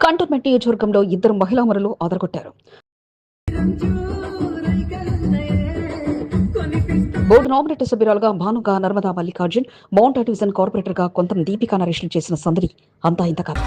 Cantonment నియోజకవర్గంలో ఇద్దరు మహిళా మరులు ఆదరగొట్టారు. బోర్డు నామినేటర్ సభ్యురాలుగా భానుగా నర్మదా మల్లికార్జున్ మౌంట్ డివిజన్ కార్పొరేటర్గా కొంత దీపికా నరేష్లు చేసిన సందడి అంతా ఇంత కాదు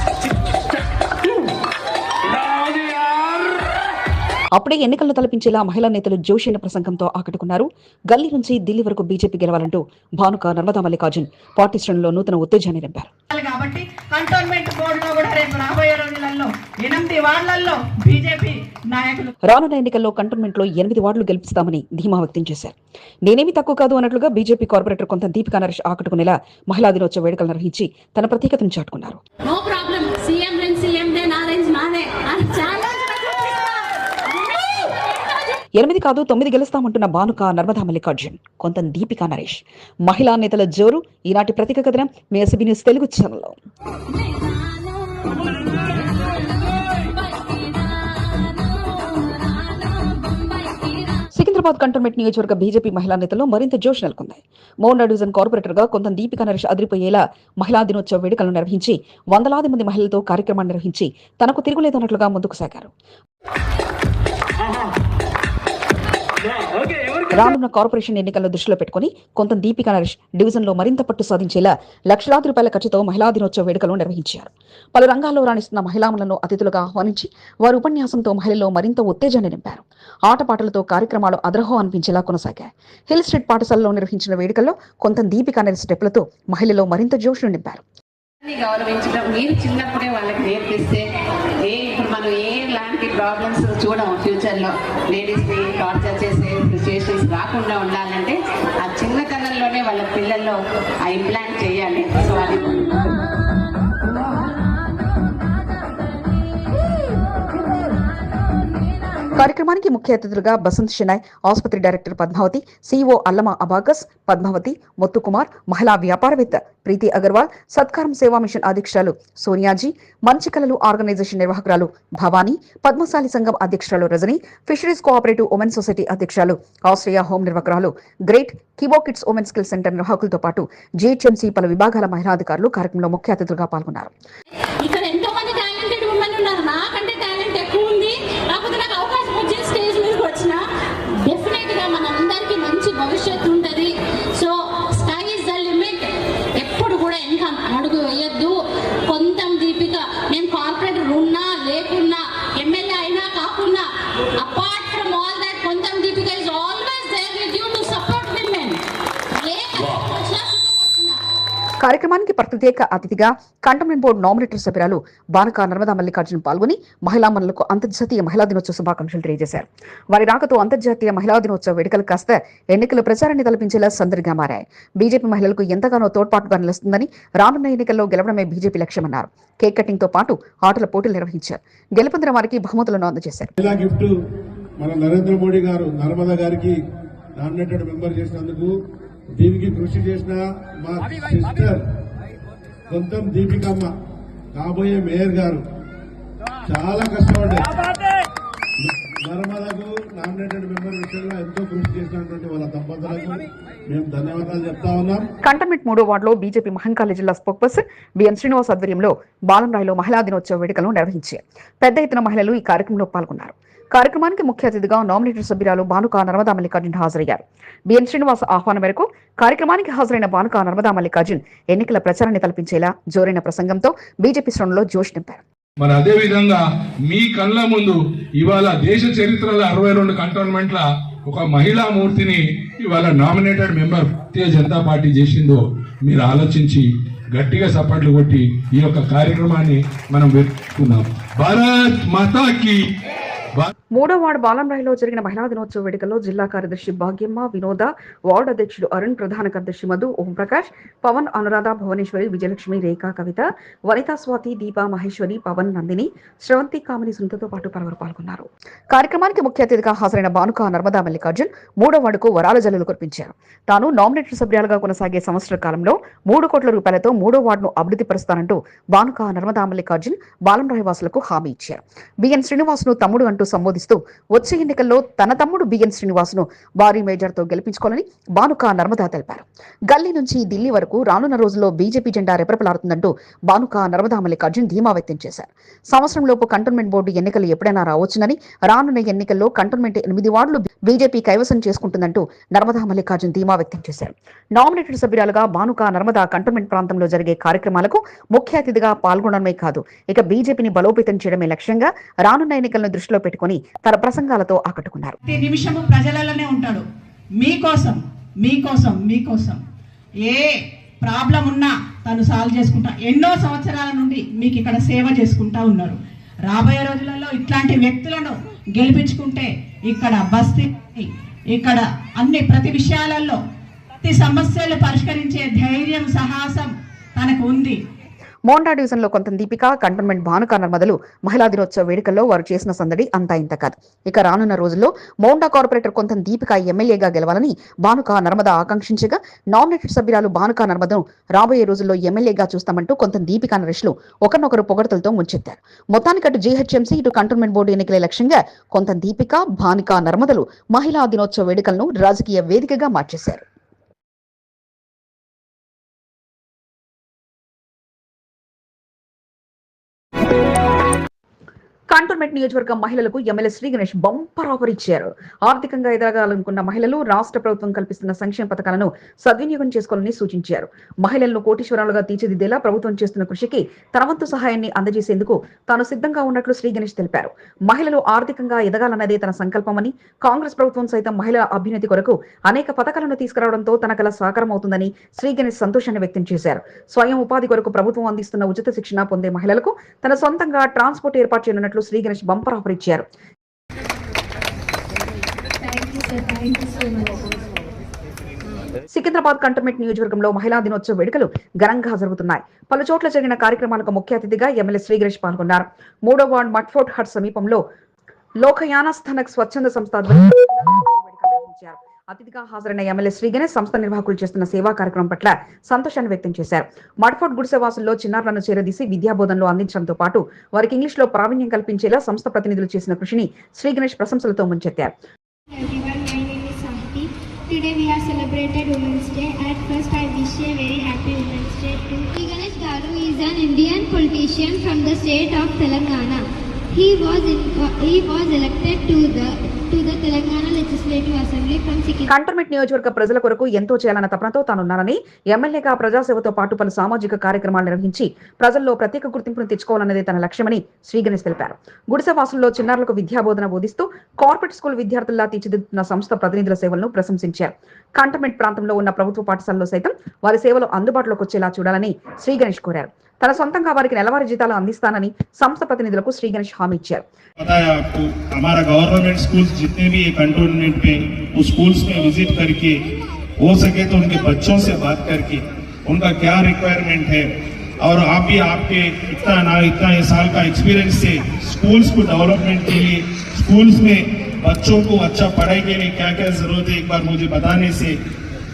అప్పుడే ఎన్నికలను తలపించేలా మహిళా నేతలు జోషిన ప్రసంగంతో ఆకట్టుకున్నారు. గల్లీ నుంచి ఢిల్లీ వరకు బీజేపీ గెలవాలంటూ భానుక నర్మదా మల్లికార్జున్ పార్టీ శ్రేణుల్లో నూతన ఉత్తేజాన్ని నింపారు. కాబట్టి కంటోన్మెంట్ బోర్డులో కూడా రేపు రాబోయే రోజులలో ఎనిమిది వార్డులలో బీజేపీ నాయకులు రానున్న ఎన్నికల్లో కంటోన్మెంట్లో ఎనిమిది వార్డులు గెలిపిస్తామని ధీమా వ్యక్తం చేశారు. నేనేమి తక్కువ కాదు అన్నట్లుగా బీజేపీ కార్పొరేటర్ కొంత దీపికా నరేష్ ఆకట్టుకునేలా మహిళా దినోత్సవ వేడుకలు నిర్వహించి తన ప్రత్యేకతను చాటుకున్నారు no problem CM range CM they నా రేంజ్ నాదే అని ఛాలెంజ్ ఎనిమిది కాదు తొమ్మిది గెలుస్తామంటున్న భానుక నర్మదా మల్లికార్జున్ కొంత దీపికా నరేష్. మహిళా నేతల జోరు ఈనాటి ప్రత్యేక కథనం మీ ఎస్బీ న్యూస్ తెలుగు ఛానల్లో. సికింద్రాబాద్ కంటోన్మెంట్ నియోజకవర్గ బీజేపీ మహిళా నేతల్లో మరింత జోష్ నెలకొంది. మౌండా డివిజన్ కార్పొరేటర్గా కొంత దీపికా నరేష్ అదిరిపోయేలా మహిళా దినోత్సవ వేడుకలను నిర్వహించి వందలాది మంది మహిళలతో కార్యక్రమాన్ని నిర్వహించి తనకు తిరుగులేదన్నట్లుగా ముందుకు సాగారు. రానున్న కార్పొరేషన్ ఎన్నికలను దృష్టిలో పెట్టుకుని కొంత దీపిక నరేష్ డివిజన్లో మరింత పట్టు సాధించేలా లక్షలాది రూపాయల ఖర్చుతో మహిళా దినోత్సవ వేడుకలు నిర్వహించారు. పలు రంగాల్లో రాణిస్తున్న మహిళాములను అతిథులుగా ఆహ్వానించి వారి ఉపన్యాసంతో మహిళల్లో మరింత ఉత్తేజాన్ని నింపారు. ఆటపాటలతో కార్యక్రమాలు అదరహో అనిపించేలా కొనసాగాయి. హిల్ స్ట్రీట్ పాఠశాలలో నిర్వహించిన వేడుకల్లో కొంత దీపికా నరేష్ స్టెప్లతో మహిళల్లో మరింత జోషును నింపారు. గౌరవించడం మీరు చిన్నప్పుడే వాళ్ళకి నేర్పిస్తే ఏ ఇప్పుడు మనం ఏ ఇలాంటి ప్రాబ్లమ్స్ చూడం ఫ్యూచర్లో లేడీస్ని టార్చర్ చేసే సిచ్యుయేషన్స్ రాకుండా ఉండాలంటే ఆ చిన్నతనంలోనే వాళ్ళ పిల్లల్లో ఆ ఇంప్లాంట్ చేయాలి. సో అది కార్యక్రమానికి ముఖ్య అతిథులుగా బసంత్ షెనాయ్ ఆసుపత్రి డైరెక్టర్ పద్మావతి సిఇఓ అల్లమ అబాకస్ పద్మావతి మొత్తుకుమార్ మహిళా వ్యాపారవేత్త ప్రీతి అగర్వాల్ సత్కారం సేవా మిషన్ అధ్యక్షురాలు సోనియాజీ మంచి కళలు ఆర్గనైజేషన్ నిర్వాహకురాలు భవానీ పద్మశాలి సంఘం అధ్యక్షురాలు Rajani fisheries cooperative women society అధ్యక్షురాలు ఆస్ట్రియా హోం నిర్వాహకురాలు గ్రేట్ కిబో కిడ్స్ ఉమెన్ స్కిల్ సెంటర్ నిర్వాహకులతో పాటు జీహెచ్ఎంసీ పలు విభాగాల మహిళా అధికారులు కార్యక్రమంలో ముఖ్య అతిథులుగా పాల్గొన్నారు. ఇంకా అడుగు వేయొద్దు. కొంత దీపిక. నేను కార్పొరేటర్ ఉన్నా లేకున్నా ఎమ్మెల్యే అయినా కాకున్నా apart from all that Kontha Deepika is always there with you to support women ఏ కష్టం వచ్చినా సుఖం వచ్చినా కార్యక్రమానికి ప్రత్యేక అతిథిగా కంటోన్మెంట్ బోర్డు నామినేటర్ సభ్యురాలు బానక నర్మదా మల్లికార్జున పాల్గొని మహిళా మనులకు అంతర్జాతీయ మహిళా దినోత్సవ శుభాకాంక్షలు తెలియజేశారు. వారి రాకతో అంతర్జాతీయ మహిళా దినోత్సవ వేడుకలు కాస్త ఎన్నికల ప్రచారాన్ని తలపించేలా సందడిగా మారాయి. బీజేపీ మహిళలకు ఎంతగానో తోడ్పాటుగా నిలుస్తుందని రానున్న ఎన్నికల్లో గెలవడమే బీజేపీ లక్ష్యమన్నారు. కేక్ కటింగ్తో పాటు ఆటల పోటీలు నిర్వహించారు. గెలుపొందిన వారికి బహుమతులను అందజేశారు. మన నరేంద్ర మోడీ గారు నర్మదా గారికి నామినేటెడ్ మెంబర్ చేసినందుకు దీనికి కృషి చేసిన మా సిస్టర్ కొంతం దీపికమ్మ కాబోయే మేయర్ గారు. చాలా కష్టపడ్డారు. నర్మదకు నామినేటెడ్ మెంబర్ విషయంలో ఎంతో కృషి చేసినటువంటి వాళ్ళ దంపతులకు మేము ధన్యవాదాలు చెప్తా ఉన్నాం. కంటోన్మెంట్ మూడో వార్డులో బీజేపీ మహంకాళి జిల్లా స్పోక్ పర్సన్ బిఎన్ శ్రీనివాస్ ఆధ్వర్యంలో బాలంరాయిలో మహిళా దినోత్సవ వేడుకలను నిర్వహించారు. పెద్ద ఎత్తున మహిళలు ఈ కార్యక్రమంలో పాల్గొన్నారు. కార్యక్రమానికి ముఖ్య అతిథిగా నామినేటర్ సభ్యురాలు బానుక నర్మదా మల్లికార్జున్ హాజరయ్యారు. బిఎన్ శ్రీనివాస్ ఆహ్వానం మేరకు కార్యక్రమానికి హాజరైన బానుక నర్మదా మల్లికార్జున్ ఎన్నికల ప్రచారాన్ని తలపించేలా జోరైన ప్రసంగంతో బీజేపీ శ్రేణుల్లో జోష్ నింపారు. మరి అదే విధంగా మీ కళ్ళ ముందు ఇవాళ దేశ చరిత్రలో అరవై రెండు కంటోన్మెంట్ల ఒక మహిళా మూర్తిని ఇవాళ nominated member Bharatiya Janata party చేసిందో మీరు ఆలోచించి గట్టిగా సపోర్ట్లు కొట్టి ఈ యొక్క కార్యక్రమాన్ని మనం పెట్టుకున్నాం భారత్ మాతాకి మూడో వార్డు బాలంరాయిలో జరిగిన మహిళా దినోత్సవ వేడుకల్లో జిల్లా కార్యదర్శి భాగ్యమ్మ వినోద వార్డు అధ్యక్షుడు అరుణ్ ప్రధాన కార్యదర్శి మధు ఓంప్రకాష్ పవన్ అనురాధ భువనేశ్వరి విజయలక్ష్మి రేఖా కవిత వనితా స్వాతి దీప మహేశ్వరి పవన్ నందిని శ్రవంతి కామిని సునీతతో పాటు పలువురు పాల్గొన్నారు. కార్యక్రమానికి ముఖ్య అతిథిగా హాజరైన బానుక నర్మదా మల్లికార్జున్ మూడో వార్డుకు వరాల జల్లులు కురిపించారు. తాను నామినేటెడ్ సభ్యురాలుగా కొనసాగే సంవత్సర కాలంలో మూడు కోట్ల రూపాయలతో మూడో వార్డును అభివృద్ధి పరుస్తానంటూ భానుక నర్మదా మల్లికార్జున్ బాలంరాయి వాసులకు హామీ ఇచ్చారు. బిఎన్ శ్రీనివాసును తమ్ముడు అంటూ అంటూ సంబోధిస్తూ వచ్చే ఎన్నికల్లో తన తమ్ముడు బిఎన్ శ్రీనివాసును భారీ మేజర్తో గెలిపించుకోవాలని బానుక నర్మదా తెలిపారు. గల్లీ నుంచి ఢిల్లీ వరకు రానున్న రోజుల్లో బీజేపీ జెండా రెపరెపలాడుతుందంటూ బానుక నర్మదా మల్లికార్జున్ ధీమా వ్యక్తం చేశారు. సంవత్సరంలోపు కంటోన్మెంట్ బోర్డు ఎన్నికలు ఎప్పుడైనా రావచ్చునని రానున్న ఎన్నికల్లో కంటోన్మెంట్ ఎనిమిది వార్డులు బీజేపీ కైవసం చేసుకుంటుందంటూ నర్మదా మల్లికార్జున్ ధీమా వ్యక్తం చేశారు. నామినేటెడ్ సభ్యురాలుగా బానుక నర్మదా కంటోన్మెంట్ ప్రాంతంలో జరిగే కార్యక్రమాలకు ముఖ్య అతిథిగా పాల్గొనడమే కాదు ఇక బీజేపీని బలోపేతం చేయడమే లక్ష్యంగా రానున్న ఎన్నికలను దృష్టిలో పెట్టుకుని తన ప్రసంగాలతో ఆకట్టుకున్నారు. నిమిషము ప్రజలలోనే ఉంటాడు. మీకోసం మీకోసం మీకోసం. ఏ ప్రాబ్లం ఉన్నా తను సాల్వ్ చేసుకుంటా. ఎన్నో సంవత్సరాల నుండి మీకు ఇక్కడ సేవ చేసుకుంటా ఉన్నారు. రాబోయే రోజులలో ఇట్లాంటి వ్యక్తులను గెలిపించుకుంటే ఇక్కడ బస్తీ ఇక్కడ అన్ని ప్రతి విషయాలలో ప్రతి సమస్యలు పరిష్కరించే ధైర్యం సాహసం తనకు ఉంది. మోండా డివిజన్లో కొంత దీపిక కంటోన్మెంట్ భానుక నర్మదలు మహిళా దినోత్సవ వేడుకల్లో వారు చేసిన సందడి అంతా ఇంత కాదు. ఇక రానున్న రోజుల్లో మోండా కార్పొరేటర్ కొంత దీపిక ఎమ్మెల్యేగా గెలవాలని భానుక నర్మద ఆకాంక్షించగా నామినేటెడ్ సభ్యురాలు భానుక నర్మదను రాబోయే రోజుల్లో ఎమ్మెల్యేగా చూస్తామంటూ కొంత దీపిక నరేష్లు ఒకరినొకరు పొగడతలతో ముంచెత్తారు. మొత్తానికి అటు జీహెచ్ఎంసీ ఇటు కంటోన్మెంట్ బోర్డు ఎన్నికల లక్ష్యంగా కొంత దీపిక భానుక నర్మదలు మహిళా దినోత్సవ వేడుకలను రాజకీయ వేదికగా మార్చేశారు. కంటోన్మెంట్ నియోజకవర్గం మహిళలకు MLA Shri Ganesh bumper offer ఇచ్చారు. ఆర్థికంగా ఎదగాలనుకున్న మహిళలు రాష్ట్ర ప్రభుత్వం కల్పిస్తున్న సంక్షేమ పథకాలను సద్వినియోగం చేసుకోవాలని సూచించారు. మహిళలను కోటీశ్వరాలుగా తీర్చిదిద్దేలా ప్రభుత్వం చేస్తున్న కృషికి తన వంతు సహాయాన్ని అందజేసేందుకు తాను సిద్ధంగా ఉన్నట్లు శ్రీ గణేష్ తెలిపారు. మహిళలు ఆర్థికంగా ఎదగాలన్నదే తన సంకల్పమని కాంగ్రెస్ ప్రభుత్వం సైతం మహిళల అభ్యున్నతి కొరకు అనేక పథకాలను తీసుకురావడంతో తన కల సాకారం అవుతుందని శ్రీ గణేష్ సంతోషాన్ని వ్యక్తం చేశారు. స్వయం ఉపాధి కొరకు ప్రభుత్వం అందిస్తున్న ఉచిత శిక్షణ పొందే మహిళలకు తన సొంతంగా ట్రాన్స్పోర్ట్ ఏర్పాటు చేయనున్నట్లు శ్రీ గణేష్ బంపర్ ఆఫర్ ఇచ్చారు. సికింద్రాబాద్ కంటోన్మెంట్ నియోజకవర్గంలో మహిళా దినోత్సవ వేడుకలు ఘనంగా జరుగుతున్నాయి. పలు చోట్ల జరిగిన కార్యక్రమాలకు ముఖ్య అతిథిగా ఎమ్మెల్యే శ్రీగణేష్ పాల్గొన్నారు. మూడో వార్డ్ మట్ఫోర్ట్ హట్ సమీపంలో లోకయాన స్థానక్ స్వచ్ఛంద సంస్థ ఆధ్వర్యంలో అతిథిగా హాజరైన ఎమ్మెల్యే శ్రీ గణేష్ సంస్థ నిర్వాహకులు చేస్తున్న సేవా కార్యక్రమం పట్ల సంతోషాన్ని వ్యక్తం చేశారు. మడ్ఫోర్ట్ గుడిసెవాసుల్లో చిన్నారులను చేరదీసి విద్యాబోధనలు అందించడంతో పాటు వారికి ఇంగ్లీష్లో ప్రావీణ్యం కల్పించేలా సంస్థ ప్రతినిధులు చేసిన కృషిని Shri Ganesh ప్రశంసలతో ముంచెత్తారు. Today we have celebrated Women's Day. At first, He was in, he was elected to the to నియోజకవర్గ ప్రజల కొరకు ఎంతో చేయాలన్న తపనతో తానున్నానని ఎమ్మెల్యేగా ప్రజాసేవతో పాటు పలు సామాజిక కార్యక్రమాలు నిర్వహించి ప్రజల్లో ప్రత్యేక గుర్తింపును తెచ్చుకోవాలన్నదే తన లక్ష్యమని శ్రీ గణేష్ తెలిపారు. గుడిసె వాసుల్లో చిన్నారులకు విద్యాబోధన బోధిస్తూ కార్పొరేట్ స్కూల్ విద్యార్థుల్లా తీర్చిదిద్దుతున్న సంస్థ ప్రతినిధుల సేవలను ప్రశంసించారు. కంటర్మెంట్ ప్రాంతంలో ఉన్న ప్రభుత్వ పాఠశాలలో సైతం వారి సేవలు అందుబాటులోకి వచ్చేలా చూడాలని శ్రీ గణేష్ కోరారు. తన సొంతంగా వారికి నెలవారీ జీతాలు అందిస్తానని సంస్థ ప్రతినిధులకు శ్రీ గణేష్ హామీ ఇచ్చారు पता है आपको हमारा गवर्नमेंट स्कूल्स जितने भी कंटोनमेंट में उस स्कूल्स में विजिट करके हो सके तो उनके बच्चों से बात करके उनका क्या रिक्वायरमेंट है और आप भी आपके इतना ना इतना ये साल का एक्सपीरियंस से स्कूल्स को डेवलपमेंट के लिए स्कूल्स में बच्चों को अच्छा पढ़ाई के लिए क्या क्या जरूरत है एक बार मुझे बताने से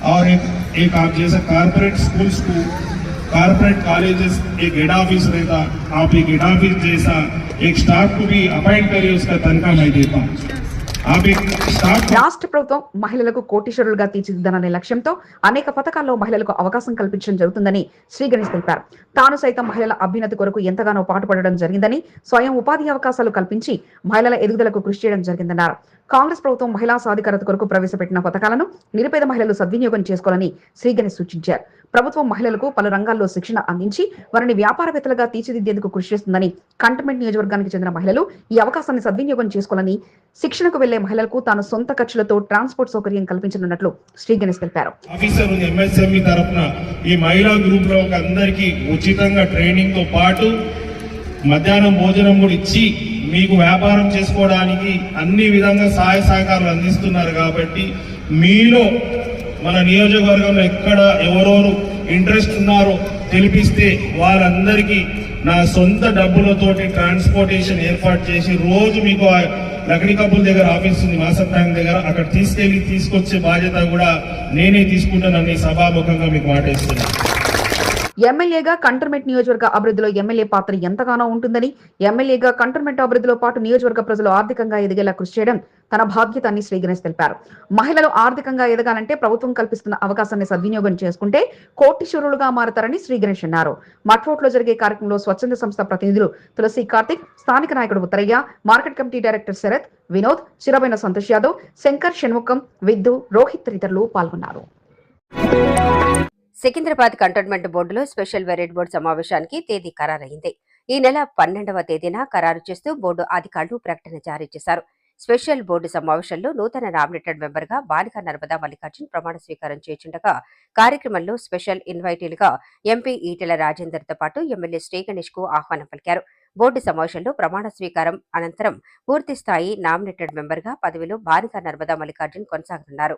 और एक एक आप जैसा कारपोरेट स्कूल्स को कारपोरेट कॉलेजेस एक हेड ऑफिस रहता आप एक हेड ऑफिस जैसा एक स्टाफ को भी अपॉइंट करिए उसका तनख्वाह मैं देता हूँ आप एक स्टाफ రాష్ట్ర ప్రభుత్వం మహిళలకు కోటీశ్వరులుగా తీర్చిదిద్దననే లక్ష్యంతో అనేక పథకాల్లో మహిళలకు అవకాశం కల్పించడం జరుగుతుందని శ్రీ గణేష్ తెలిపారు తాను సైతం మహిళల అభ్యున్నతి కొరకు ఎంతగానో పాటుపడడం జరిగిందని స్వయం ఉపాధి అవకాశాలు కల్పించి మహిళల ఎదుగుదలకు కృషి చేయడం జరిగిందన్నారు కాంగ్రెస్ ప్రభుత్వం మహిళా సాధికారత కొరకు ప్రవేశపెట్టిన పథకాలను నిరుపేద మహిళలు సద్వినియోగం చేసుకోవాలని శ్రీ గణేష్ సూచించారు ప్రభుత్వం మహిళలకు పలు రంగాల్లో శిక్షణ అందించి వారిని వ్యాపారవేత్తలుగా తీర్చిదిద్దేందుకు కృషి చేస్తుందని కంటమెంట్ నియోజకవర్గానికి చెందిన మహిళలు ఈ అవకాశాన్ని సద్వినియోగం చేసుకోవాలని శిక్షణకు వెళ్ళే మహిళలకు తాను సొంత ఖర్చులతో ట్రాన్స్పోర్ట్ సౌకర్యం కల్పించనున్నట్లు శ్రీ గణేష్ తెలిపారు. ఎంఎస్ఎంఈ తరఫున ఈ మహిళా గ్రూప్లో అందరికీ ఉచితంగా ట్రైనింగ్తో పాటు మధ్యాహ్నం భోజనం కూడా ఇచ్చి మీకు వ్యాపారం చేసుకోవడానికి అన్ని విధంగా సహాయ సహకారాలు అందిస్తున్నారు కాబట్టి మీలో మన నియోజకవర్గంలో ఎక్కడ ఎవరెవరు ఇంట్రెస్ట్ ఉన్నారో తెలిపిస్తే వాళ్ళందరికీ నా సొంత డబ్బులతోటి ట్రాన్స్పోర్టేషన్ ఏర్పాటు చేసి రోజు మీకు ఆ లకడీ దగ్గర ఆఫీస్ ఉంది మాసప్ దగ్గర. అక్కడ తీసుకెళ్ళి తీసుకొచ్చే బాధ్యత కూడా నేనే తీసుకుంటానని సభాముఖంగా మీకు మాటేస్తున్నాను ఎమ్మెల్యేగా కంటర్మెంట్ నియోజకవర్గ అభివృద్ధిలో ఎమ్మెల్యే పాత్ర ఎంతగానో ఉంటుందని ఎమ్మెల్యేగా కంటర్మెంట్ అభివృద్ధిలో పాటు నియోజకవర్గ ప్రజలు ఆర్థికంగా ఎదిగేలా కృషి చేయడం తన బాధ్యత అని శ్రీ గణేష్ తెలిపారు. మహిళలు ఆర్థికంగా ఎదగాలంటే ప్రభుత్వం కల్పిస్తున్న అవకాశాన్ని సద్వినియోగం చేసుకుంటే కోటీశ్వరులుగా మారతారని శ్రీ గణేష్ అన్నారు. మట్రోట్లో జరిగే కార్యక్రమంలో స్వచ్ఛంద సంస్థ ప్రతినిధులు తులసి కార్తిక్ స్థానిక నాయకుడు Uttarayya market committee director Sharath Vinod Chirabaina Santosh Yadav Shankar Shanmukham Viddu Rohit తదితరులు పాల్గొన్నారు. సికింద్రాబాద్ కంటోన్మెంట్ బోర్డులో స్పెషల్ వెరైట్ బోర్డు సమావేశానికి తేదీ ఖరారైంది. ఈ నెల పన్నెండవ తేదీన ఖరారు చేస్తూ బోర్డు అధికారులు ప్రకటన జారీ చేశారు. స్పెషల్ బోర్డు సమావేశంలో నూతన నామినేటెడ్ మెంబర్గా బాలిక నర్మదా మల్లికార్జున్ ప్రమాణ స్వీకారం చేస్తుండగా కార్యక్రమంలో స్పెషల్ ఇన్వైటీలుగా ఎంపీ ఈటెల రాజేందర్తో పాటు ఎమ్మెల్యే శ్రీగణేష్కు ఆహ్వానం పలికారు. బోర్డు సమావేశంలో ప్రమాణ స్వీకారం అనంతరం పూర్తి స్థాయి నామినేటెడ్ మెంబర్గా పదవిలో బాలిక నర్మదా మల్లికార్జున్ కొనసాగనున్నారు.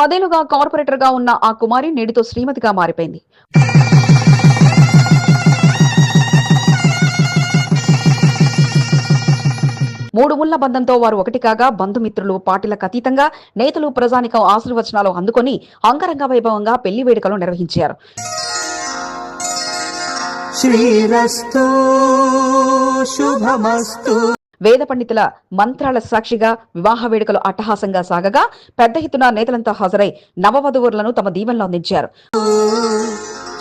పదేళ్ళుగా కార్పొరేటర్గా ఉన్న ఆ కుమారి నేటితో శ్రీమతిగా మారిపోయింది. మూడు ముళ్ళ బంధంతో వారు ఒకటి కాగా బంధుమిత్రులు పార్టీలకు అతీతంగా నేతలు ప్రజానికం ఆశీర్వచనాలు అందుకొని అంగరంగ వైభవంగా పెళ్ళి వేడుకలు నిర్వహించారు. శ్రీరస్తు శుభమస్తు. వేద పండితుల మంత్రాల సాక్షిగా వివాహ వేడుకలు అట్టహాసంగా సాగగా పెద్ద ఎత్తున నేతలంతా హాజరై నవవధువులను తమ దీవెనలో అందించారు.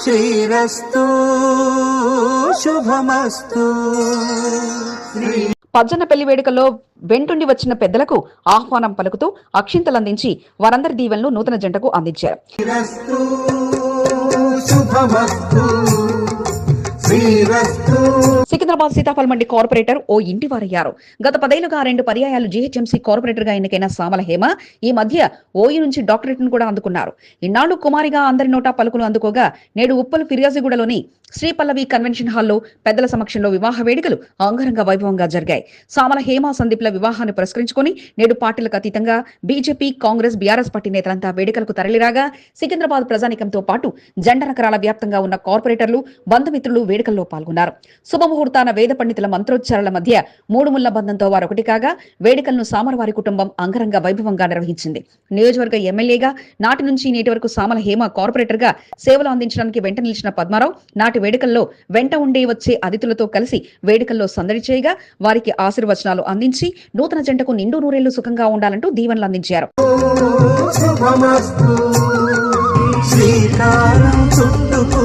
శ్రీరస్తు శుభమస్తు. పజ్జన పెళ్ళి వేడుకల్లో వెంటుండి వచ్చిన పెద్దలకు ఆహ్వానం పలుకుతూ అక్షింతలందించి వారందరి దీవెనలు నూతన జంటకు అందించారు. సికింద్రాబాద్ సీతాఫల్ మండి కార్పొరేటర్ ఓ ఇంటి వారయ్యారు గత పదేళ్ళుగా రెండు పర్యాయాలు జీహెచ్ఎంసీ కార్పొరేటర్గా ఎన్నికైన సామల హేమ ఈ మధ్య ఓయి నుంచి డాక్టరేట్ను కూడా అందుకున్నారు. ఇన్నాళ్ళు కుమారిగా అందరి నోటా పలుకులు అందుకోగా నేడు ఉప్పల్ ఫిర్యాజిగూడలోని శ్రీ పల్లవి కన్వెన్షన్ హాల్లో పెద్దల సమక్షంలో వివాహ వేడుకలు అంగరంగ వైభవంగా జరిగాయి. సామల హేమ సందీప్ల వివాహాన్ని పురస్కరించుకొని నేడు పార్టీలకు అతీతంగా బీజేపీ కాంగ్రెస్ బీఆర్ఎస్ పార్టీ నేతలంతా వేడుకలకు తరలిరాగా సికింద్రాబాద్ ప్రజానికంతో పాటు జెండ నకరాల వ్యాప్తంగా ఉన్న కార్పొరేటర్లు బంధుమిత్రులు వేడుకల్లో పాల్గొన్నారు. శుభముహూర్తాన వేద పండితుల మంత్రోచ్చారాల మధ్య మూడు ముళ్ళ బంధంతో వారు ఒకటి కాగా వేడుకలను సామరవారి కుటుంబం అంగరంగ వైభవంగా నిర్వహించింది. నియోజకవర్గ ఎమ్మెల్యేగా నాటి నుంచి నేటి వరకు సామల హేమ కార్పొరేటర్గా సేవలు అందించడానికి వెంట నిలిచిన పద్మారావు నాటి వేడుకల్లో వెంట ఉండే వచ్చే అతిథులతో కలిసి వేడుకల్లో సందడి చేయగా వారికి ఆశీర్వచనాలు అందించి నూతన జంటకు నిండు నూరేళ్ళు సుఖంగా ఉండాలంటూ దీవెనలు అందించారు. శ్రీకారం చుట్టుకు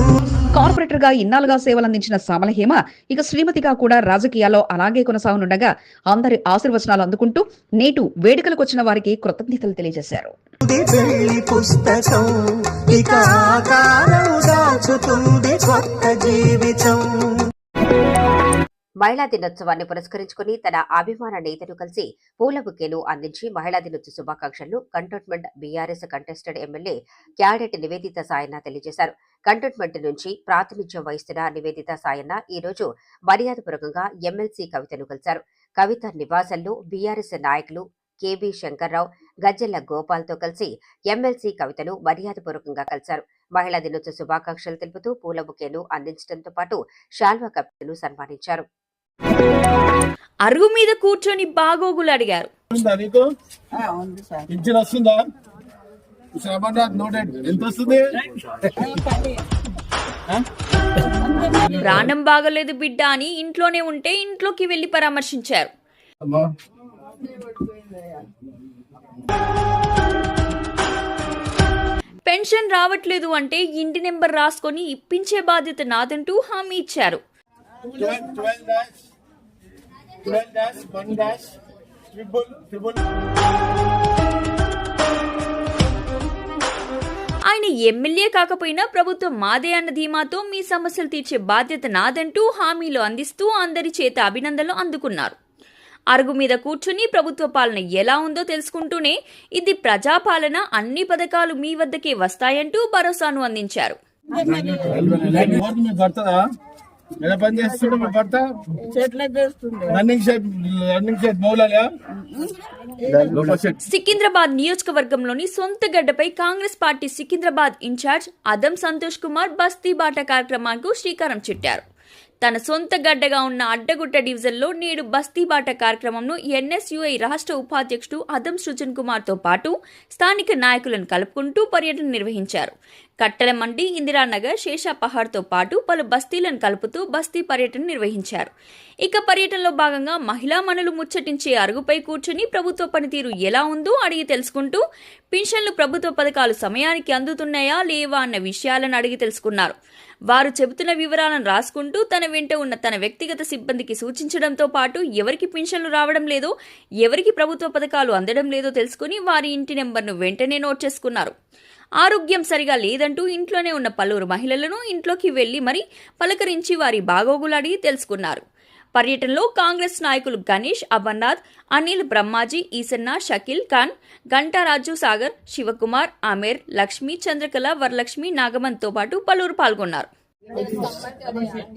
కార్పొరేటర్గా ఇన్నాళ్ళుగా సేవలందించిన సామల హేమ ఇక శ్రీమతిగా కూడా రాజకీయాల్లో అలాగే కొనసాగనుండగా అందరి ఆశీర్వచనాలు అందుకుంటూ నేటు వేడుకలకు వచ్చిన వారికి కృతజ్ఞతలు తెలియజేశారు. పుస్తకం దాచుతుంది కొత్త జీవితం. మహిళా దినోత్సవాన్ని పురస్కరించుకుని తన అభిమాన నేతను కలిసి పూల బుకేలు అందించి మహిళా దినోత్సవ శుభాకాంక్షలు cantonment BRS contested MLA candidate Nivedita Sayanna తెలియజేశారు. కంటోన్మెంట్ నుంచి ప్రాతినిధ్యం వహిస్తున్న నివేదిత సాయన్న ఈ రోజు మర్యాదపూర్వకంగా ఎమ్మెల్సీ కవితను కలిశారు. కవిత నివాసంలో బీఆర్ఎస్ నాయకులు కేబీ శంకర్రావు గజ్జెల గోపాల్తో కలిసి ఎమ్మెల్సీ కవితను మర్యాదపూర్వకంగా కలిశారు. మహిళా దినోత్సవ శుభాకాంక్షలు తెలుపుతూ పూల బుకేను అందించడంతో పాటు శాల్వా కవితను సన్మానించారు. అరుగు మీద కూర్చొని బాగోగులు అడిగారు. పింఛన్ వస్తుందా? ఎంత వస్తుంది? ప్రాణం బాగలేదు బిడ్డ అని ఇంట్లోనే ఉంటే ఇంట్లోకి వెళ్ళి పరామర్శించారు. అమ్మా. పెన్షన్ రావట్లేదు అంటే ఇంటి నెంబర్ రాసుకొని ఇప్పించే బాధ్యత నాదంటూ హామీ ఇచ్చారు. Twelve twelve dash twelve dash one dash triple triple ఆయన ఎమ్మెల్యే కాకపోయినా ప్రభుత్వం మాదే అన్న ధీమాతో మీ సమస్యలు తీర్చే బాధ్యత నాదంటూ హామీలు అందిస్తూ అందరి చేత అభినందనలు అందుకున్నారు. అరుగు మీద కూర్చుని ప్రభుత్వ పాలన ఎలా ఉందో తెలుసుకుంటూనే ఇది ప్రజాపాలన అన్ని పథకాలు మీ వద్దకే వస్తాయంటూ భరోసాను అందించారు. ఎలా పని చేస్తుండే మీ భర్త? రన్నింగ్ షెడ్ రన్నింగ్ సికింద్రాబాద్ నియోజకవర్గంలోని సొంత గడ్డపై Congress party Secunderabad in charge Adam Santosh Kumar బస్తీ బాట కార్యక్రమానికి శ్రీకారం చుట్టారు. తన సొంత గడ్డగా ఉన్న అడ్డగుట్ట డివిజన్లో నేడు బస్తీబాట కార్యక్రమంను ఎన్ఎస్యుఐ రాష్ట్ర ఉపాధ్యక్షుడు అదం సృజన్ కుమార్తో పాటు స్థానిక నాయకులను కలుపుకుంటూ పర్యటన నిర్వహించారు. కట్టెల మండి ఇందిరానగర్ శేషాపహాడ్తో పాటు పలు బస్తీలను కలుపుతూ బస్తీ పర్యటన నిర్వహించారు. ఇక పర్యటనలో భాగంగా మహిళా మనులు ముచ్చటించే అరుగుపై కూర్చుని ప్రభుత్వ పనితీరు ఎలా ఉందో అడిగి తెలుసుకుంటూ పింఛన్లు ప్రభుత్వ పథకాలు సమయానికి అందుతున్నాయా లేవా అన్న విషయాలను అడిగి తెలుసుకున్నారు. వారు చెబుతున్న వివరాలను రాసుకుంటూ తన వెంట ఉన్న తన వ్యక్తిగత సిబ్బందికి సూచించడంతో పాటు ఎవరికి పింఛన్లు రావడం లేదో ఎవరికి ప్రభుత్వ పథకాలు అందడం లేదో తెలుసుకుని వారి ఇంటి నెంబర్ను వెంటనే నోట్ చేసుకున్నారు. ఆరోగ్యం సరిగా లేదంటూ ఇంట్లోనే ఉన్న పలువురు మహిళలను ఇంట్లోకి వెళ్ళి మరి పలకరించి వారి బాగోగులు అడిగి తెలుసుకున్నారు. పర్యటనలో కాంగ్రెస్ నాయకులు గణేష్ అమర్నాథ్ అనిల్ బ్రహ్మాజీ ఈసన్న షకీల్ ఖాన్ గంటారాజు సాగర్ శివకుమార్ ఆమేర్ లక్ష్మి చంద్రకళ వరలక్ష్మి నాగమన్తో పాటు పలువురు పాల్గొన్నారు.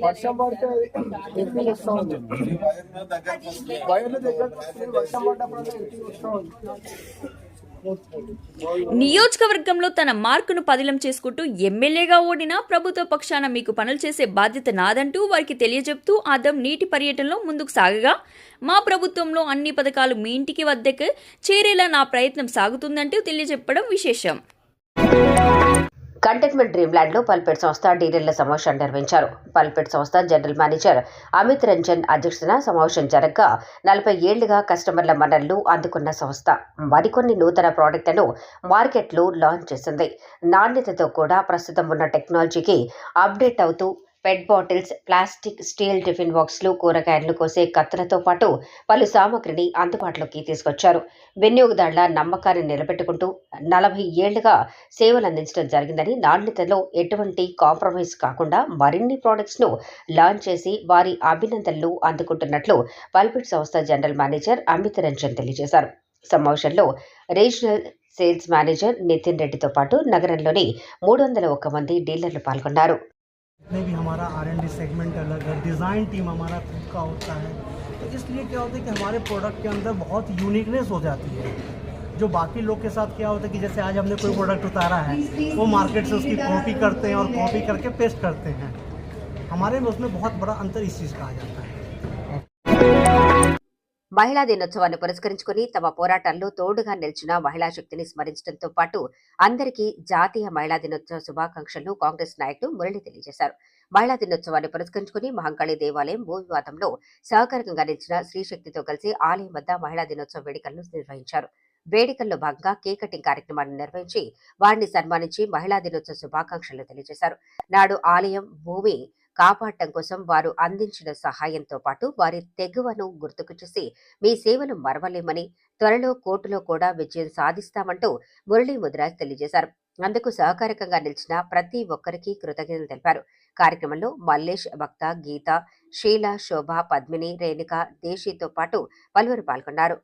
వర్షం పడితే వస్తూ ఉంది వైర్లు దగ్గర వర్షం పడ్డప్పుడు వస్తూ ఉంది నియోజకవర్గంలో తన మార్కును పదిలం చేసుకుంటూ ఎమ్మెల్యేగా ఓడిన ప్రభుత్వ పక్షాన మీకు పనులు చేసే బాధ్యత నాదంటూ వారికి తెలియజెప్తూ అదం నీటి పర్యటనలో ముందుకు సాగగా మా ప్రభుత్వంలో అన్ని పథకాలు మీ ఇంటికి వద్దకు చేరేలా నా ప్రయత్నం సాగుతుందంటూ తెలియజెప్పడం విశేషం. కంటైన్మెంట్ డ్రీమ్ల్యాండ్లో పల్పేట్ సంస్థ డీలర్ల సమావేశం నిర్వహించారు. పల్పేట్ సంస్థ జనరల్ మేనేజర్ అమిత్ రంజన్ అధ్యక్షతన సమావేశం జరగగా నలభై ఏళ్ళుగా కస్టమర్ల మన్ననలు అందుకున్న సంస్థ. మరికొన్ని నూతన ప్రోడక్ట్లను మార్కెట్లో లాంచ్ చేసింది. నాణ్యతతో కూడా ప్రస్తుతం ఉన్న టెక్నాలజీకి అప్డేట్ అవుతూ PET bottles plastic steel tiffin బాక్స్లు కూరగాయలను కోసే కత్తులతో పాటు పలు సామగ్రిని అందుబాటులోకి తీసుకొచ్చారు. వినియోగదారుల నమ్మకాన్ని నిలబెట్టుకుంటూ నలభై ఏళ్ళుగా సేవలు అందించడం జరిగిందని నాణ్యతలో ఎటువంటి కాంప్రమైజ్ కాకుండా మరిన్ని ప్రోడక్ట్స్ను లాంచ్ చేసి వారి అభినందనలు అందుకుంటున్నట్లు పల్పిట్ సంస్థ జనరల్ మేనేజర్ అమిత్ రంజన్ తెలియజేశారు. సమావేశంలో రీజనల్ సేల్స్ మేనేజర్ నితిన్ రెడ్డితో పాటు నగరంలోని మూడు వందల ఒక్క మంది డీలర్లు పాల్గొన్నారు. में भी हमारा आर एंड डी सेगमेंट अलग है डिज़ाइन टीम हमारा खुद का होता है। तो इसलिए क्या होता है कि हमारे प्रोडक्ट के अंदर बहुत यूनिकनेस हो जाती है। जो बाकी लोग के साथ क्या होता है कि जैसे आज हमने कोई प्रोडक्ट उतारा है, वो मार्केट से उसकी कॉपी करते हैं और कॉपी करके पेस्ट करते हैं। हमारे में उसमें बहुत बड़ा अंतर इस चीज़ का आ जाता है। మహిళా దినోత్సవాన్ని పురస్కరించుకుని తమ పోరాటాల్లో తోడుగా నిలిచిన మహిళా శక్తిని స్మరించడంతో పాటు అందరికీ జాతీయ మహిళా దినోత్సవ శుభాకాంక్షలను కాంగ్రెస్ నాయకులు మురళి తెలియజేశారు. మహిళా దినోత్సవాన్ని పురస్కరించుకుని మహంకాళి దేవాలయం భూవివాదంలో సహకారంగా నిలిచిన శ్రీశక్తితో కలిసి ఆలయం వద్ద మహిళా దినోత్సవ వేడుకలను నిర్వహించారు. వేడుకల్లో భాగంగా కేక్ కటింగ్ కార్యక్రమాన్ని నిర్వహించి వారిని సన్మానించి మహిళా దినోత్సవ శుభాకాంక్షలు తెలియజేశారు. నాడు ఆలయం భూమి కాపాడటం కోసం వారు అందించిన సహాయంతో పాటు వారి తెగువను గుర్తుకు చేసి మీ సేవను మరవలేమని త్వరలో కోర్టులో కూడా విజయం సాధిస్తామంటూ మురళీ ముద్రాజ్ తెలియజేశారు. అందుకు సహకారకంగా నిలిచిన ప్రతి ఒక్కరికి కృతజ్ఞతలు తెలిపారు. కార్యక్రమంలో మల్లేష్ భక్త గీత షీల శోభ పద్మిని రేణుక దేశీతో పాటు పలువురు పాల్గొన్నారు.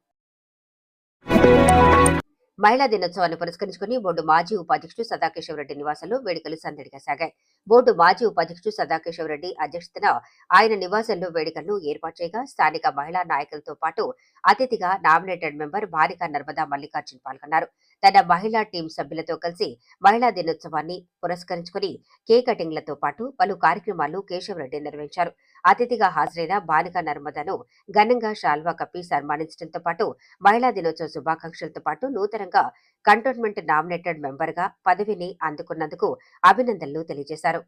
మహిళా దినోత్సవాన్ని పురస్కరించుకుని బోర్డు మాజీ ఉపాధ్యక్షుడు సదాకేశవరెడ్డి నివాసంలో వేడుకలు సందడిగా సాగాయి. బోర్డు మాజీ ఉపాధ్యక్షుడు సదాకేశవరెడ్డి అధ్యక్షతన ఆయన నివాసంలో వేడుకలను ఏర్పాటు చేయగా స్థానిక మహిళా నాయకులతో పాటు అతిథిగా నామినేటెడ్ మెంబర్ భారిక నర్మదా మల్లికార్జున్ పాల్గొన్నారు. తన మహిళా టీం సభ్యులతో కలిసి మహిళా దినోత్సవాన్ని పురస్కరించుకుని కేక్ కటింగ్లతో పాటు పలు కార్యక్రమాలు కేశవరెడ్డి నిర్వహించారు. అతిథిగా హాజరైన బాలిక నర్మదను ఘనంగా శాల్వా కప్పి సన్మానించడంతో పాటు మహిళా దినోత్సవ శుభాకాంక్షలతో పాటు నూతనంగా కంటోన్మెంట్ నామినేటెడ్ మెంబర్గా పదవిని అందుకున్నందుకు అభినందనలు తెలియజేశారు.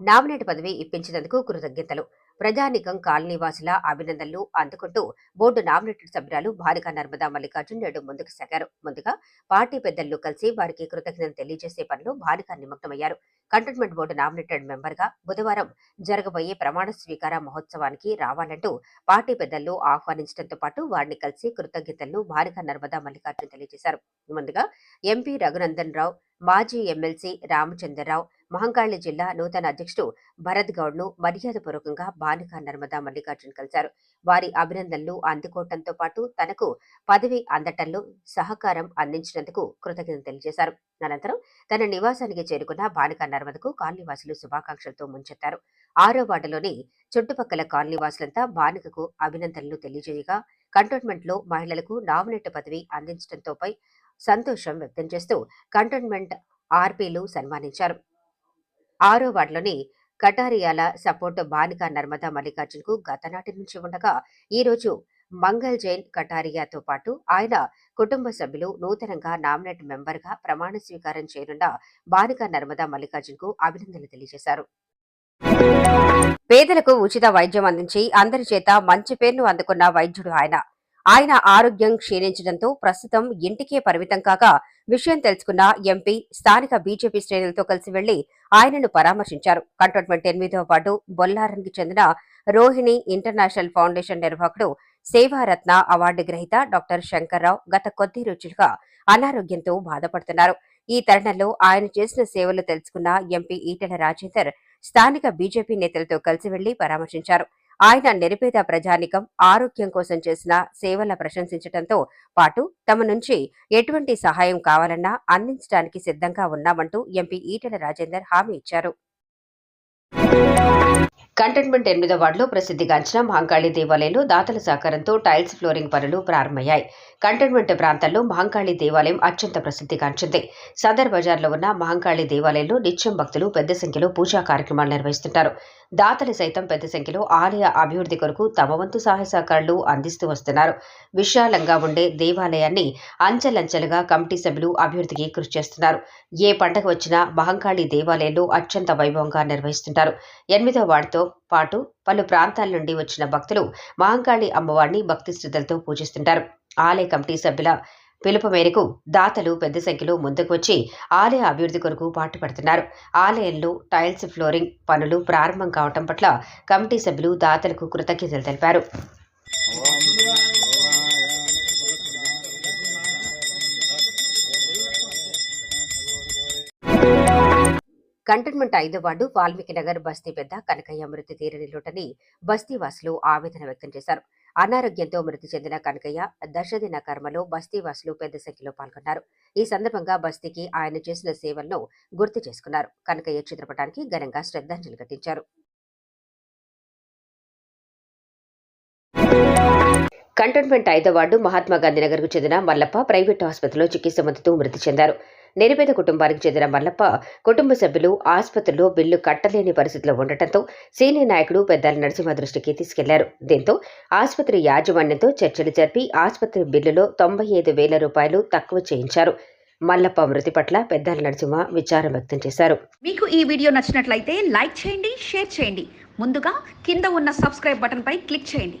నామినేట్ పదవి ఇప్పించినందుకు కృతజ్ఞతలు. ప్రజానికం కాలనీవాసుల అభినందనలు అందుకుంటూ బోర్డు నామినేటెడ్ సభ్యురాలు భారిక నర్మదా మల్లికార్జున్ నేడు ముందుకు సాగారు. ముందుగా పార్టీ పెద్దలను కలిసి వారికి కృతజ్ఞతలు తెలియజేసే పనిలో భారిక నిమగ్నమయ్యారు. కంటోన్మెంట్ బోర్డు నామినేటెడ్ మెంబర్గా బుధవారం జరగబోయే ప్రమాణ స్వీకార మహోత్సవానికి రావాలంటూ పార్టీ పెద్దలను ఆహ్వానించడంతో పాటు వారిని కలిసి కృతజ్ఞతలను భారిక నర్మదా మల్లికార్జున్ తెలియజేశారు. ముందుగా ఎంపీ రఘునందన్ రావు మాజీ ఎమ్మెల్సీ రామచంద్రరావు మహంకాళి జిల్లా నూతన అధ్యక్షుడు భరత్ గౌడ్ను మర్యాదపూర్వకంగా బాలిక నర్మదా మల్లికార్జున్ కలిశారు. వారి అభినందనలు అందుకోవటంతో పాటు తనకు పదవి అందటంలో సహకారం అందించినందుకు కృతజ్ఞతలు తెలియజేశారు. అనంతరం తన నివాసానికి చేరుకున్న బాలిక నర్మదకు కాలనీవాసులు శుభాకాంక్షలతో ముంచెత్తారు. ఆరో వార్డులోని చుట్టుపక్కల కాలనీవాసులంతా బాలికకు అభినందనలు తెలియజేయగా కంటోన్మెంట్లో మహిళలకు నామినేట్ పదవి అందించడంతోపై సంతోషం వ్యక్తం చేస్తూ కంటోన్మెంట్ ఆర్పీలు సన్మానించారు. ఆరో వార్డులోని కటారియాల సపోర్ట్ బానిక నర్మదా మల్లికార్జున్కు కు నుంచి ఉండగా ఈ రోజు మంగల్ జైన్ కటారియాతో పాటు ఆయన కుటుంబ సభ్యులు నూతనంగా నామినేట్ మెంబర్గా ప్రమాణ స్వీకారం చేయనున్న బానిక నర్మదా మల్లికార్జున్కు అభినందనలు తెలియజేశారు. పేదలకు ఉచిత వైద్యం అందించి అందరి చేత మంచి పేరును అందుకున్న వైద్యుడు ఆయన. ఆయన ఆరోగ్యం క్షీణించడంతో ప్రస్తుతం ఇంటికే పరిమితం కాగా విషయం తెలుసుకున్న ఎంపీ స్థానిక బీజేపీ శ్రేణులతో కలిసి వెళ్ళి ఆయనను పరామర్శించారు. కంటోన్మెంట్ ఎనిమిదవ వార్డు బొల్లారంకి చెందిన రోహిణి ఇంటర్నేషనల్ ఫౌండేషన్ నిర్వాహకుడు సేవారత్న అవార్డు గ్రహీత డాక్టర్ శంకర్రావు గత కొద్ది రోజులుగా అనారోగ్యంతో బాధపడుతున్నారు. ఈ తరుణంలో ఆయన చేసిన సేవలు తెలుసుకున్న ఎంపీ ఈటెల రాజేందర్ స్థానిక బీజేపీ నేతలతో కలిసి వెళ్ళి పరామర్శించారు. ఆయన నిరుపేద ప్రజానికం ఆరోగ్యం కోసం చేసిన సేవల ప్రశంసించడంతో పాటు తమ నుంచి ఎటువంటి సహాయం కావాలన్నా అందించడానికి సిద్ధంగా ఉన్నామంటూ ఎంపీ ఈటెల రాజేందర్ హామీ ఇచ్చారు. కంటైన్మెంట్ ఎనిమిదో వార్డులో ప్రసిద్ధిగాంచిన మహంకాళి దేవాలయంలో దాతల సహకారంతో టైల్స్ ఫ్లోరింగ్ పనులు ప్రారంభమయ్యాయి. కంటైన్మెంట్ ప్రాంతాల్లో మహంకాళి దేవాలయం అత్యంత ప్రసిద్ధిగాంచింది. సదర్ బజార్లో ఉన్న మహంకాళి దేవాలయంలో నిత్యం భక్తులు పెద్ద సంఖ్యలో పూజా కార్యక్రమాలు నిర్వహిస్తుంటారు. దాతలు సైతం పెద్ద సంఖ్యలో ఆలయ అభివృద్ధి కొరకు తమ వంతు సహాయ సహకారాలు అందిస్తూ వస్తున్నారు. విశాలంగా ఉండే దేవాలయాన్ని అంచెలంచెలుగా కమిటీ సభ్యులు అభివృద్ధికి కృషి చేస్తున్నారు. ఏ పండగ వచ్చినా మహంకాళి దేవాలయంలో అత్యంత వైభవంగా నిర్వహిస్తుంటారు. ఎనిమిదో వార్డుతో పాటు పలు ప్రాంతాల నుండి వచ్చిన భక్తులు మహంకాళి అమ్మవారిని భక్తి శ్రద్ధలతో పూజిస్తుంటారు. ఆలయ కమిటీ సభ్యుల పిలుపు మేరకు దాతలు పెద్ద సంఖ్యలో ముందుకు వచ్చి ఆలయ అభివృద్ధి కొరకు పాటుపడుతున్నారు. ఆలయంలో టైల్స్ ఫ్లోరింగ్ పనులు ప్రారంభం కావటం పట్ల కమిటీ సభ్యులు దాతలకు కృతజ్ఞతలు తెలిపారు. కంటోన్మెంట్ ఐదో వార్డు వాల్మీకి నగర్ బస్తీ పెద్ద కనకయ్య మృతి తీరని లోటని బస్తీవాసులు ఆవేదన వ్యక్తం చేశారు. అనారోగ్యంతో మృతి చెందిన కనకయ్య దశదిన కర్మలో బస్తీ వాసులు పెద్ద సంఖ్యలో పాల్గొన్నారు. ఈ సందర్భంగా బస్తీకి ఆయన చేసిన సేవలను గుర్తు చేసుకున్నారు. కనకయ్య చిత్రపటానికి ఘనంగా శ్రద్ధాంజలి ఘటించారు. కంటోన్మెంట్ ఐదో వార్డు మహాత్మా గాంధీ నగర్ చెందిన మల్లప్ప ప్రైవేట్ ఆసుపత్రిలో చికిత్స పొందుతూ మృతి చెందారు. నిరుపేద కుటుంబానికి చెందిన మల్లప్ప కుటుంబ సభ్యులు ఆసుపత్రిలో బిల్లు కట్టలేని పరిస్థితిలో ఉండటంతో సీనియర్ నాయకుడు పెద్దాల నరసింహ దృష్టికి తీసుకెళ్ళారు. దీంతో ఆసుపత్రి యాజమాన్యంతో చర్చలు జరిపి ఆసుపత్రి బిల్లులో తొంభై ఐదు వేల రూపాయలు తక్కువ చేయించారు. మల్లప్ప మృతి పట్ల పెద్దాల నరసింహ విచారం వ్యక్తం చేశారు. మీకు ఈ వీడియో నచ్చినట్లయితే లైక్ చేయండి షేర్ చేయండి. ముందుగా కింద ఉన్న సబ్స్క్రైబ్ బటన్పై క్లిక్ చేయండి.